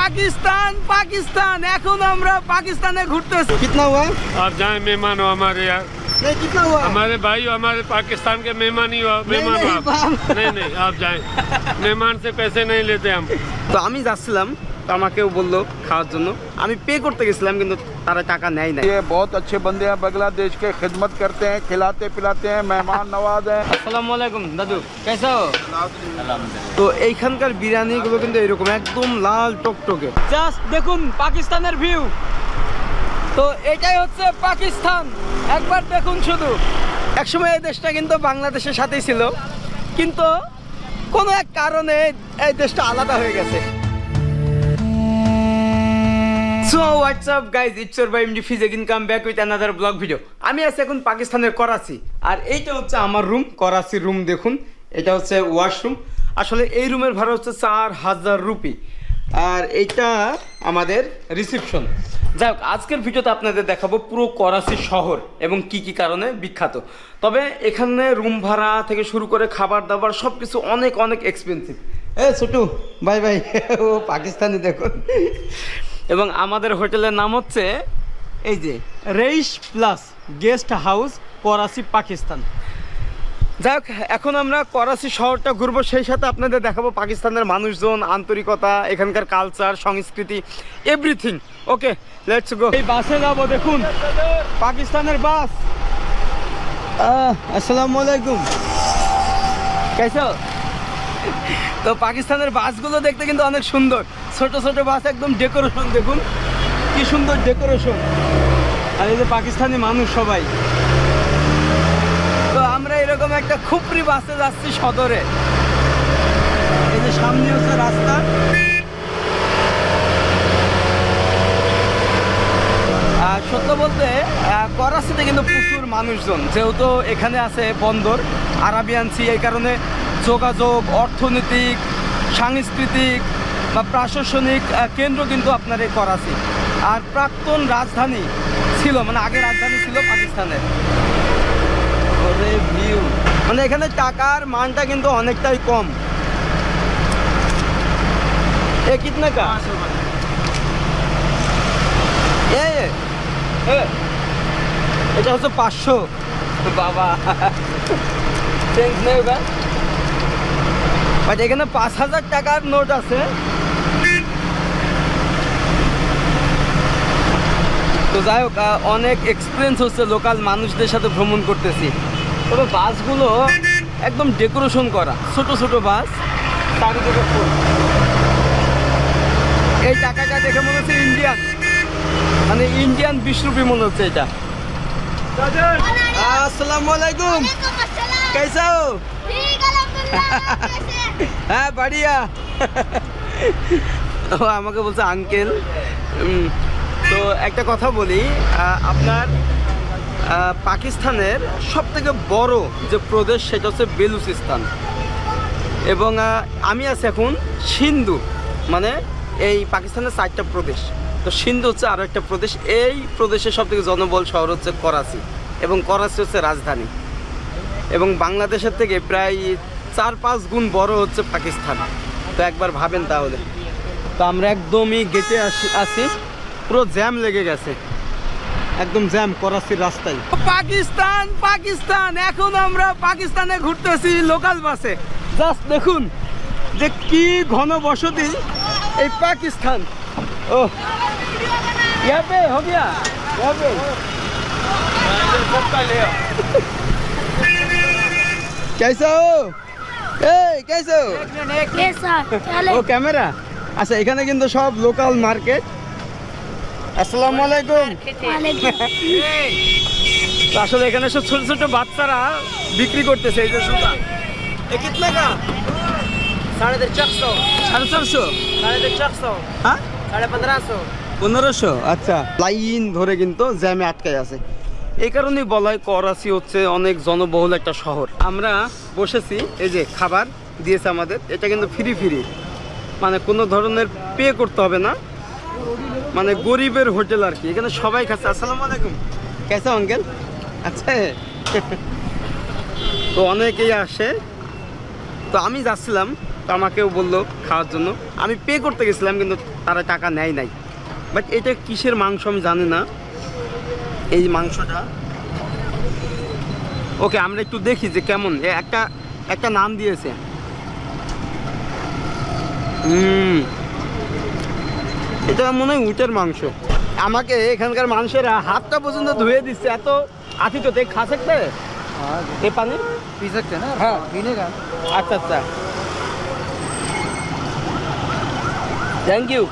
পাকিস্তান পাকিস্তান এখন আমরা পাকিস্তানে ঘুরতেছি कितना हुआ आप जाए मेहमान हो हमारे यार नहीं कितना हुआ हमारे भाई हो हमारे पाकिस्तान के मेहमान ही हो मेहमान हो नहीं, आप बाप। नहीं नहीं आप जाए मेहमान से पैसे नहीं लेते हम তো আমি যাচ্ছিলাম তো আমাকেও বললো খাওয়ার জন্য আমি পে করতে গেছিলাম কিন্তু তারা টাকা নেয় নাই ये बहुत अच्छे बंदे हैं बांग्लादेश के खिदमत करते हैं खिलाते पिलाते हैं मेहमान नवाज हैं আসসালামু আলাইকুম দাদু কেসা হো তো এইখানকার বিরিয়ানিগুলো কিন্তু এরকম একদম লাল টকটকে জাস্ট দেখুন পাকিস্তানের ভিউ তো এটাই হচ্ছে পাকিস্তান একবার দেখুন শুধু একসময় এই দেশটা কিন্তু বাংলাদেশের সাথেই ছিল কিন্তু কোনো এক কারণে এই দেশটা আলাদা হয়ে গেছে So what's up guys it's your boy MD Fiz again come back with another vlog video আমি আছি এখন পাকিস্তানের করাচি। আর এইটা হচ্ছে আমার রুম করাচির রুম দেখুন। এটা হচ্ছে ওয়াশরুম আসলে এই রুমের ভাড়া হচ্ছে চার হাজার রুপি। আর এইটা আমাদের রিসেপশন যাই হোক, আজকের ভিডিওতে আপনাদের দেখাবো পুরো করাচি শহর এবং কি কি কারণে বিখ্যাত। তবে এখানে রুম ভাড়া থেকে শুরু করে খাবার দাবার সব কিছু অনেক অনেক এক্সপেন্সিভ এ, ছোটু বাই বাই ও, পাকিস্তানি দেখুন। এবং আমাদের হোটেলের নাম হচ্ছে এই যে race plus guest house, Karachi, Pakistan. যাই হোক, এখন আমরা করাচি শহরটা ঘুরবো, সেই সাথে আপনাদের দেখাবো পাকিস্তানের মানুষজন, আন্তরিকতা, এখানকার কালচার সংস্কৃতি এভরিথিং ওকে লেটস গো এই বাসে যাব, দেখুন, পাকিস্তানের বাস। আসসালামু আলাইকুম। কেসো তো পাকিস্তানের বাসগুলো দেখতে কিন্তু অনেক সুন্দর। ছোট ছোট বাস, একদম ডেকোরেশন দেখুন। কি সুন্দর ডেকোরেশন আর এই যে পাকিস্তানি মানুষ সবাই। তো আমরা এরকম একটা খুপরি বাসে যাচ্ছি সদরে। এই যে সামনে হচ্ছে রাস্তা। সত্য বলতে করাচিতে কিন্তু প্রচুর মানুষজন, যেহেতু এখানে আছে বন্দর, আরাবিয়ান সি, এই কারণে যোগাযোগ, অর্থনৈতিক, সাংস্কৃতিক বা প্রশাসনিক কেন্দ্র কিন্তু আপনার এই করাচি। আর প্রাক্তন রাজধানী ছিল মানে আগে রাজধানী ছিল পাকিস্তানের মানে এখানে টাকার মানটা কিন্তু অনেকটাই কম। এ এটা হচ্ছে পাঁচশো। বাবা। বাট এখানে পাঁচ হাজার টাকার নোট আছে। তো যাই হোক অনেক এক্সপিরিয়েন্স হচ্ছে লোকাল মানুষদের সাথে ভ্রমণ করতেছি। তবে বাসগুলো একদম ডেকোরেশন করা, ছোট ছোট বাস ফুল এই টাকাটা দেখে মনে হচ্ছে ইন্ডিয়ান মানে ইন্ডিয়ান বিশ্বরূপী মনে হচ্ছে এটা। আসসালামু আলাইকুম। কেসা? হ্যাঁ বাড়িয়া। ও, আমাকে বলছে আঙ্কেল তো একটা কথা বলি আপনার পাকিস্তানের সব থেকে বড় যে প্রদেশ সেটা হচ্ছে বেলুচিস্তান। এবং আমি আছি এখন সিন্ধু মানে এই পাকিস্তানের চারটা প্রদেশ। তো সিন্ধু হচ্ছে আরও একটা প্রদেশ, এই প্রদেশের সব থেকে জনবল শহর হচ্ছে করাচি, এবং করাচি হচ্ছে রাজধানী। এবং বাংলাদেশের থেকে প্রায় চার পাঁচ গুণ বড় হচ্ছে পাকিস্তান। তো একবার ভাবেন তাহলে। তো আমরা একদমই গেটে আসি, আছি। পুরো জ্যাম লেগে গেছে একদম জ্যাম করাচির রাস্তায় পাকিস্তান পাকিস্তান এখন আমরা পাকিস্তানে ঘুরতেছি লোকাল বাসে জাস্ট দেখুন যে কি ঘন বসতি এই পাকিস্তান ও यहाँ पे हो गया यहाँ पे कैसा हो এই कैसे हो ও ক্যামেরা আচ্ছা এখানে কিন্তু সব লোকাল মার্কেট আসসালামু আলাইকুম। আসলে এখানে সব ছোট ছোট বাচ্চারা বিক্রি করতেছে এই যে সুতা সাড়ে চারশো। সাড়ে চারশো? হ্যাঁ? সাড়ে পনেরোশো। পনেরোশো? আচ্ছা। লাইন ধরে কিন্তু জ্যামে আটকে আছে। এই কারণেই বলা হয় করাচি হচ্ছে অনেক জনবহুল একটা শহর। আমরা বসেছি এই যে খাবার দিয়েছে আমাদের। এটা কিন্তু ফ্রি ফ্রি মানে কোনো ধরনের পে করতে হবে না। মানে গরিবের হোটেল আর কি। এখানে সবাই খাচ্ছে। আসসালামু আলাইকুম। কেসা অঙ্কেল আচ্ছা। তো অনেকেই আসে। তো আমি যাচ্ছিলাম তো আমাকেও বলল খাওয়ার জন্য। আমি পে করতে গেছিলাম কিন্তু তারা টাকা নেয় নাই। বাট এটা কিসের মাংস আমি জানি না। এই মাংসটা। ওকে আমরা একটু দেখি যে কেমন। একটা একটা নাম দিয়েছে। হুম। এটা মনে হয় উটের মাংস আমাকে এখানকার মানুষেরা হাতটা পর্যন্ত ধুয়ে দিচ্ছে এত আতিথ্য দেখ খা सकते हैं? ये पानी पी सकते हैं ना हाँ। पीने का আচ্ছা আচ্ছা থ্যাংক ইউ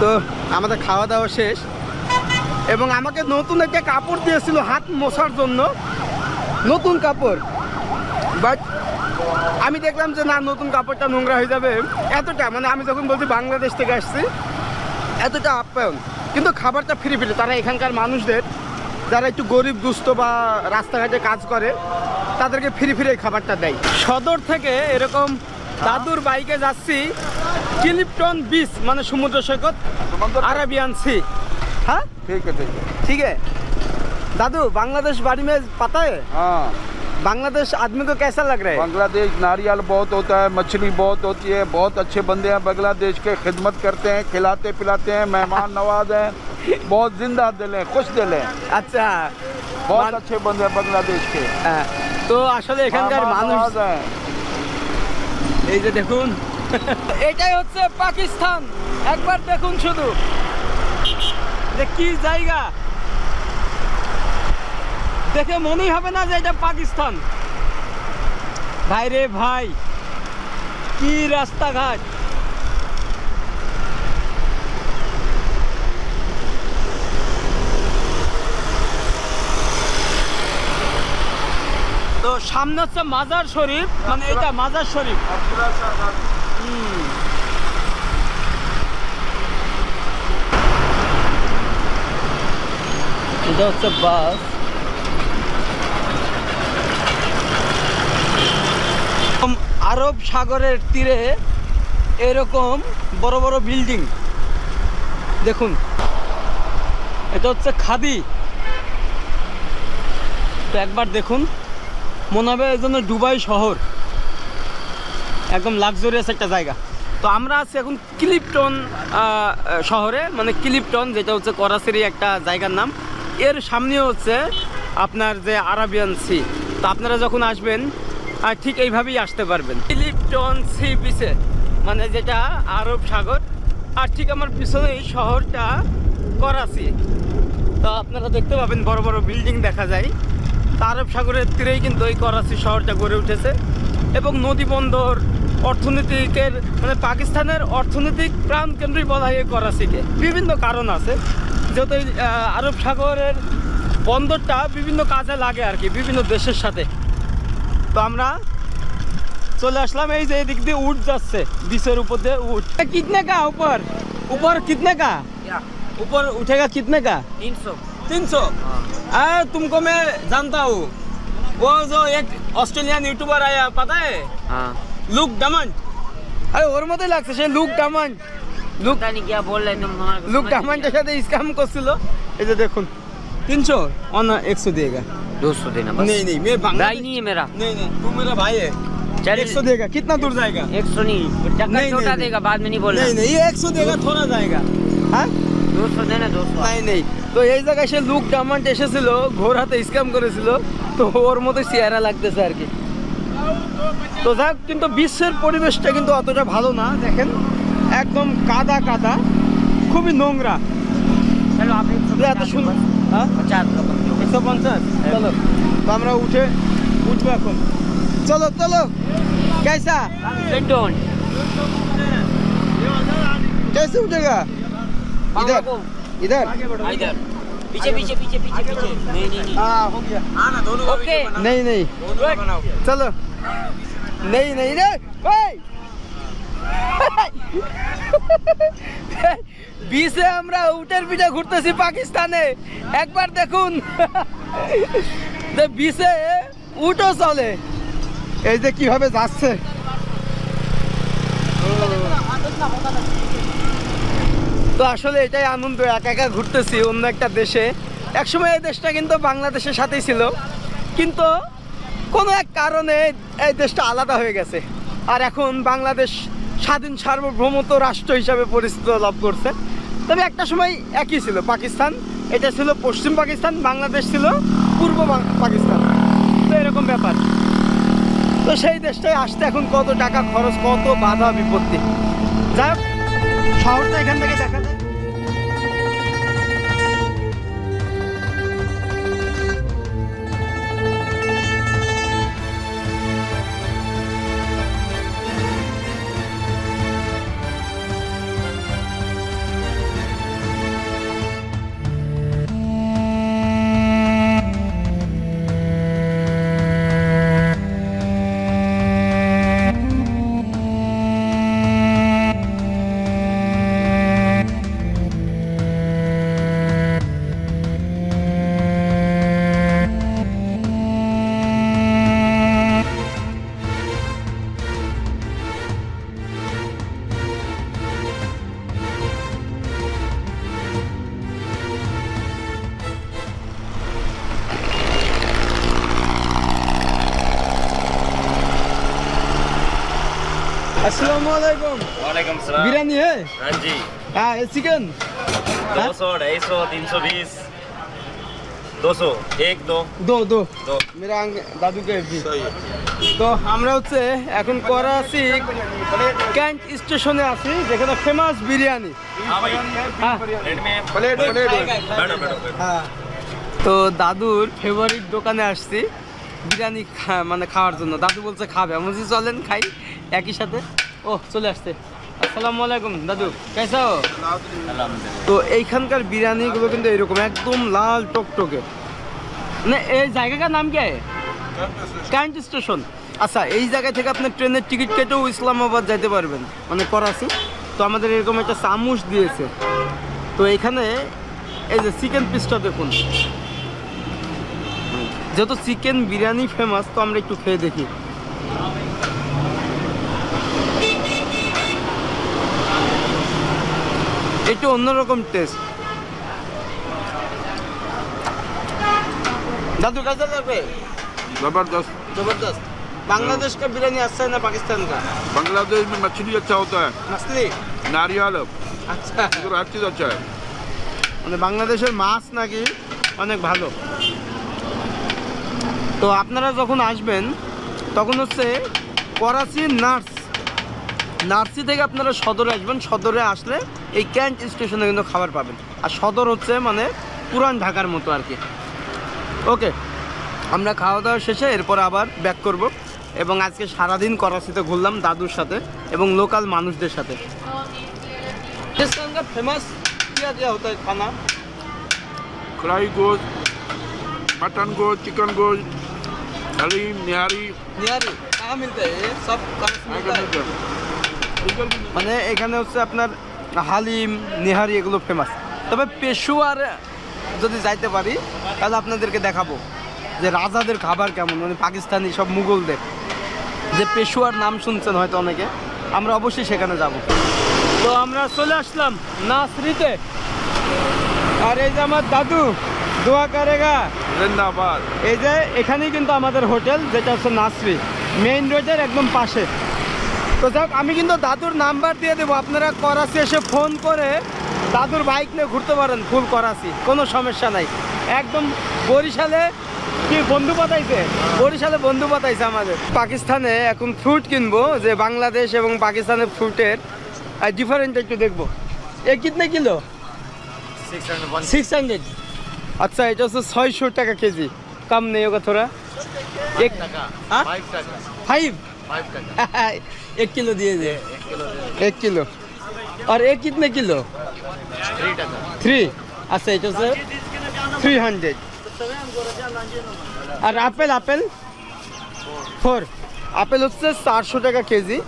তো আমাদের খাওয়া দাওয়া শেষ এবং আমাকে নতুন একটা কাপড় দিয়েছিল হাত মোছার জন্য নতুন কাপড় বাট আমি দেখলাম যে না নতুন কাপড়টা নোংরা হয়ে যাবে। এতটা মানে আমি যখন বলছি বাংলাদেশ থেকে আসছি এতটা আপ্যায়ন। কিন্তু খাবারটা ফিরে ফিরে তারা এখানকার মানুষদের যারা একটু গরিব দুস্থ বা রাস্তাঘাটে কাজ করে তাদেরকে ফিরে ফিরে খাবারটা দেয়। সদর থেকে এরকম দাদুর বাইকে যাচ্ছি কিলিপটন বিচ মানে সমুদ্র সৈকত আরাবিয়ান সি হ্যাঁ? ঠিক আছে ঠিক আছে। দাদু বাংলাদেশ বাড়ি মেয়ে পাতায় হ্যাঁ। बांग्लादेश आदमी को कैसा लग रहा है बांग्लादेश नारियल बहुत होता है मछली बहुत होती है बहुत अच्छे बंदे हैं बांग्लादेश के खिदमत करते हैं खिलाते पिलाते हैं मेहमान नवाज हैं बहुत जिंदा दिल हैं खुश दिल हैं আচ্ছা बहुत मान- अच्छे बंदे हैं बांग्लादेश के হ্যাঁ, তো আসলে এখানকার मेहमान মানুষ नवाज हैं এই যে দেখুন এটাই হচ্ছে পাকিস্তান একবার দেখুন শুধু যে কি জায়গা দেখে মনেই হবে না যে এটা পাকিস্তান। ভাই রে ভাই, কি রাস্তাঘাট। তো সামনে হচ্ছে মাজার শরীফ মানে এটা মাজার শরীফ। এটা হচ্ছে বাস। আরব সাগরের তীরে এরকম বড় বড় বিল্ডিং। দেখুন, এটা হচ্ছে খাদি। তো একবার দেখুন, মনে হবে এই জন্য দুবাই শহর। একদম লাক্সারিয়াস একটা জায়গা। তো আমরা আছি এখন ক্লিপটন শহরে মানে ক্লিপটন, যেটা হচ্ছে করাচির একটা জায়গার নাম। এর সামনে হচ্ছে আপনার যে আরাবিয়ান সি। তো আপনারা যখন আসবেন আহ, ঠিক এইভাবেই আসতে পারবেন। ক্লিপটন সি বিচে মানে যেটা আরব সাগর আর ঠিক আমার পিছনে শহরটা করাচি। তো আপনারা দেখতে পাবেন বড় বড় বিল্ডিং দেখা যায়। তা আরব সাগরের তীরেই কিন্তু এই করাচি শহরটা গড়ে উঠেছে। এবং নদী বন্দর অর্থনীতিকের মানে পাকিস্তানের অর্থনৈতিক প্রাণ কেন্দ্রই বলা হয় করাচিকে। বিভিন্ন কারণ আছে। যেহেতু আরব সাগরের বন্দরটা বিভিন্ন কাজে লাগে আর কি বিভিন্ন দেশের সাথে। তো আমরা চলে আসলাম এই যে এদিক দিয়ে উঠ যাচ্ছে বিচের উপর দিয়ে উঠ কিতনে কা উপর উপর কিতনে কা क्या ऊपर उठेगा कितने का तीन सौ तीन सौ अरे तुमको मैं जानता हूँ वो जो एक ऑस्ट्रेलियन यूट्यूबर आया पता है हाँ लुक डायमंड আরে ওর মতোই লাগছে সে লুক ডায়মন্ড লুক पता नहीं क्या बोल रहे तुम हमारे को লুক समझ नहीं ডায়মন্ডের সাথে স্ক্যাম করছিল এই যে দেখুন তিনশো অন একশো দিয়েগা आया। दो सौ देना बस नहीं नहीं मेरे बांग्ला भाई नहीं है मेरा नहीं नहीं तू मेरा भाई है चल एक सौ देगा कितना दूर जाएगा एक सौ नहीं चक्कर नहीं, छोटा नहीं, देगा बाद में नहीं बोलना नहीं नहीं ये एक सौ देगा थोड़ा जाएगा हाँ दो सौ देना दो सौ নাই নেই তো এই জায়গায় সে লুক ডামান্ট এসেছিল ঘোর হাতে স্ক্যাম করেছিল তো ওর মতো চেহারা লাগতেছে আর কি তো যাক কিন্তু বিশ্বের পরিবেশটা কিন্তু অতটা ভালো না দেখেন একদম কাদা কাদা খুবই নোংরা चलो आप एक सौ তো এত সুন্দর হ্যাঁ पचास का बंद करो। একশো পঞ্চাশ চলো তো আমরা উঠে উঠবো এখন চলো চলো कैसा Sit down। कैसे उठेगा इधर बाबा इधर को इधर पीछे पीछे पीछे पीछे पीछे नहीं नहीं नहीं हाँ हो गया ओके नहीं नहीं चलो नहीं नहीं रे ওই বিশে আমরা উটের পিঠে ঘুরতেছি পাকিস্তানে। একবার দেখুন। বিশে উটও চলে। এই যে কীভাবে যাচ্ছে? তো আসলে এটাই আনন্দ একা একা ঘুরতেছি অন্য একটা দেশে। একসময় এই দেশটা কিন্তু বাংলাদেশের সাথেই ছিল। কিন্তু কোনো এক কারণে এই দেশটা আলাদা হয়ে গেছে। আর এখন বাংলাদেশ স্বাধীন সার্বভৌমত রাষ্ট্র হিসাবে পরিচিত লাভ করছে। তবে একটা সময় একই ছিল, পাকিস্তান। এটা ছিল পশ্চিম পাকিস্তান, বাংলাদেশ ছিল পূর্ব পাকিস্তান। তো এরকম ব্যাপার। তো সেই দেশটায় আসতে এখন কত টাকা খরচ, কত বাধা বিপত্তি। যাই হোক, শহরটা এখান থেকে দেখা যায়। বিরিয়ানি হ্যাঁ? হ্যাঁ, হ্যাঁ? তো আমরা হচ্ছে এখন করা আছি ক্যান্ট স্টেশনে আছি যেখানে ফেমাস বিরিয়ানি। তো দাদুর ফেভারিট দোকানে আসছি বিরিয়ানি মানে খাওয়ার জন্য। দাদু বলছে খাবে। আমি চলেন খাই। একই সাথে? ও চলে আসছে। আসসালামু আলাইকুম দাদু কেসা হো তো এইখানকার বিরিয়ানিগুলো কিন্তু এরকম একদম লাল টকটকে। মানে এই জায়গাটার নাম কি? ক্যান্ট স্টেশন আচ্ছা এই জায়গা থেকে আপনি ট্রেনের টিকিট কেটেও ইসলামাবাদ যেতে পারবেন। মানে করাচি। তো আমাদের এরকম একটা চামুচ দিয়েছে। তো এখানে এই যে চিকেন পিসটা দেখুন। যেহেতু চিকেন বিরিয়ানি ফেমাস তো আমরা একটু খেয়ে দেখি। একটু অন্যরকম টেস্ট दादू कैसा लग रहा है जबरदस्त जबरदस्त बांग्लादेश का बिरयानी अच्छा है ना पाकिस्तान का बांग्लादेश में मछली अच्छा होता है मछली नारियल আচ্ছা इधर हर चीज़ अच्छा है মানে বাংলাদেশের মাছ নাকি অনেক ভালো তো আপনারা যখন আসবেন তখন হচ্ছে করাচি নার্স নার্সি থেকে আপনারা সদরে আসবেন সদরে আসলে এই ক্যান্ট স্টেশনে কিন্তু খাবার পাবেন আর সদর হচ্ছে মানে পুরান ঢাকার মতো আর কি ওকে আমরা খাওয়া দাওয়া শেষে এরপর আবার ব্যাক করব এবং আজকে সারাদিন করাচিতে ঘুরলাম দাদুর সাথে এবং লোকাল মানুষদের সাথে ফেমাস क्या क्या होता है खाना कढ़ाई गोश्त मटन गोश्त चिकन गोश्त हलीम निहारी निहारी कहाँ मिलता है ये सब कराची मिलता है? মানে এখানে হচ্ছে আপনার হালিম নিহারি এগুলো ফেমাস তবে পেশুয়ার যদি যাইতে পারি তাহলে আপনাদেরকে দেখাবো যে রাজাদের খাবার কেমন মানে পাকিস্তানি সব মুঘলদের। যে পেশুয়ার নাম শুনছেন হয়তো অনেকে আমরা অবশ্যই সেখানে যাব। তো আমরা চলে আসলাম নাসরিতে। আর এই যে আমার দাদু দোয়া কারেগা। ধন্যবাদ এই যে এখানেই কিন্তু আমাদের হোটেল যেটা হচ্ছে নাসরি। মেইন রোডের একদম পাশে। তো যাক আমি কিন্তু দাদুর নাম্বার দিয়ে দেবো। আপনারা করাচি এসে ফোন করে দাদুর বাইক নিয়ে ঘুরতে পারেন ফুল করাচি কোনো সমস্যা নাই। একদম বরিশালে কি বন্ধু পাতাইছে বরিশালে বন্ধু পাতাইছে আমাদের। পাকিস্তানে এখন ফ্রুট কিনবো যে বাংলাদেশ এবং পাকিস্তানের ফ্রুটের ডিফারেন্ট একটু দেখব। এ কিতনে কিলো? সিক্স হান্ড্রেড আচ্ছা এটা হচ্ছে ছয়শো টাকা কেজি। কম নেই ওগা থোড়া ফাইভ एक किलो दिए दे एक किलो और एक कितने किलो थ्री अच्छा এটা হচ্ছে থ্রি হান্ড্রেড আর আপেল আপেল ফোর আপেল হচ্ছে চারশো টাকা কেজি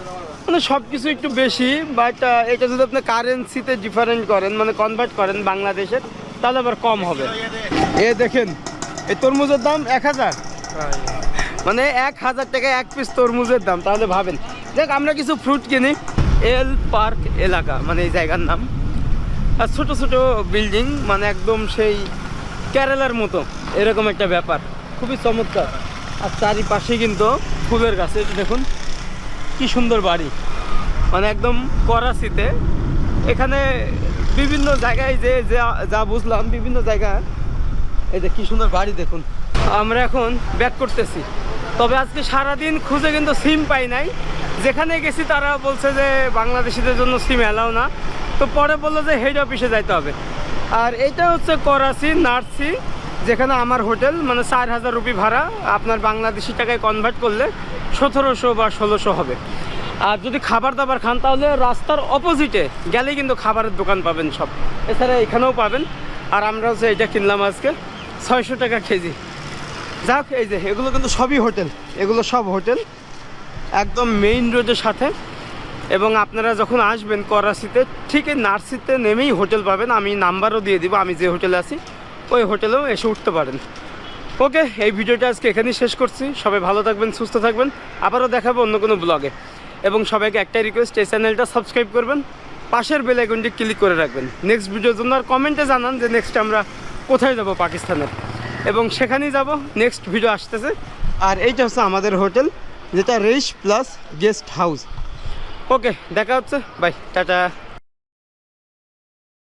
মানে সব কিছু একটু বেশি বাট এটা যদি আপনি কারেন্সিতে ডিফারেন্ট করেন মানে কনভার্ট করেন বাংলাদেশের তাহলে আবার কম হবে এ দেখেন এই তরমুজের দাম এক হাজার মানে এক হাজার টাকা এক পিস তরমুজের দাম, তাহলে ভাবেন। দেখ, আমরা কিছু ফ্রুট কিনি। এল পার্ক এলাকা মানে এই জায়গার নাম। আর ছোট ছোট বিল্ডিং মানে একদম সেই কেরালার মতো। এরকম একটা ব্যাপার। খুবই চমৎকার। আর চারিপাশে কিন্তু ফুলের গাছ দেখুন, কি সুন্দর বাড়ি। মানে একদম করাচিতে। এখানে বিভিন্ন জায়গায় যা- যা বুঝলাম, বিভিন্ন জায়গা। এই যে কি সুন্দর বাড়ি দেখুন। আমরা এখন ব্যাক করতেছি। তবে আজকে সারাদিন খুঁজে কিন্তু সিম পাই নাই। যেখানে গেছি তারা বলছে যে বাংলাদেশিদের জন্য সিম এলাও না। তো পরে বলল যে হেড অফিসে যাইতে হবে। আর এটা হচ্ছে করাচি, নার্সি, যেখানে আমার হোটেল মানে চার হাজার রুপি ভাড়া। আপনার বাংলাদেশি টাকায় কনভার্ট করলে সতেরোশো বা ষোলোশো হবে। আর যদি খাবার দাবার খান, তাহলে রাস্তার অপোজিটে গেলেই কিন্তু খাবারের দোকান পাবেন সব। এছাড়া এখানেও পাবেন। আর আমরা হচ্ছে এটা কিনলাম আজকে, ছয়শো টাকা কেজি। যাক, এই যে, এগুলো কিন্তু সবই হোটেল। এগুলো সব হোটেল। একদম মেইন রোডের সাথে। এবং আপনারা যখন আসবেন করাচিতে, ঠিক এই নার্সিতে নেমেই হোটেল পাবেন। আমি নাম্বারও দিয়ে দিব, আমি যে হোটেলে আছি, ওই হোটেলেও এসে উঠতে পারেন। ওকে, এই ভিডিওটা আজকে এখানেই শেষ করছি। সবাই ভালো থাকবেন, সুস্থ থাকবেন। আবারও দেখাবো অন্য কোনো ব্লগে এবং সবাইকে একটাই রিকোয়েস্ট এই চ্যানেলটা সাবস্ক্রাইব করবেন। পাশের বেল আইকনটি ক্লিক করে রাখবেন। নেক্সট ভিডিওর জন্য আর কমেন্টে জানান যে নেক্সট আমরা কোথায় যাব পাকিস্তানের। এবং সেখানেই যাব। নেক্সট ভিডিও আসতেছে। আর এইটা হচ্ছে আমাদের হোটেল, যেটা race plus guest house. Okay দেখা হচ্ছে। Bye tata.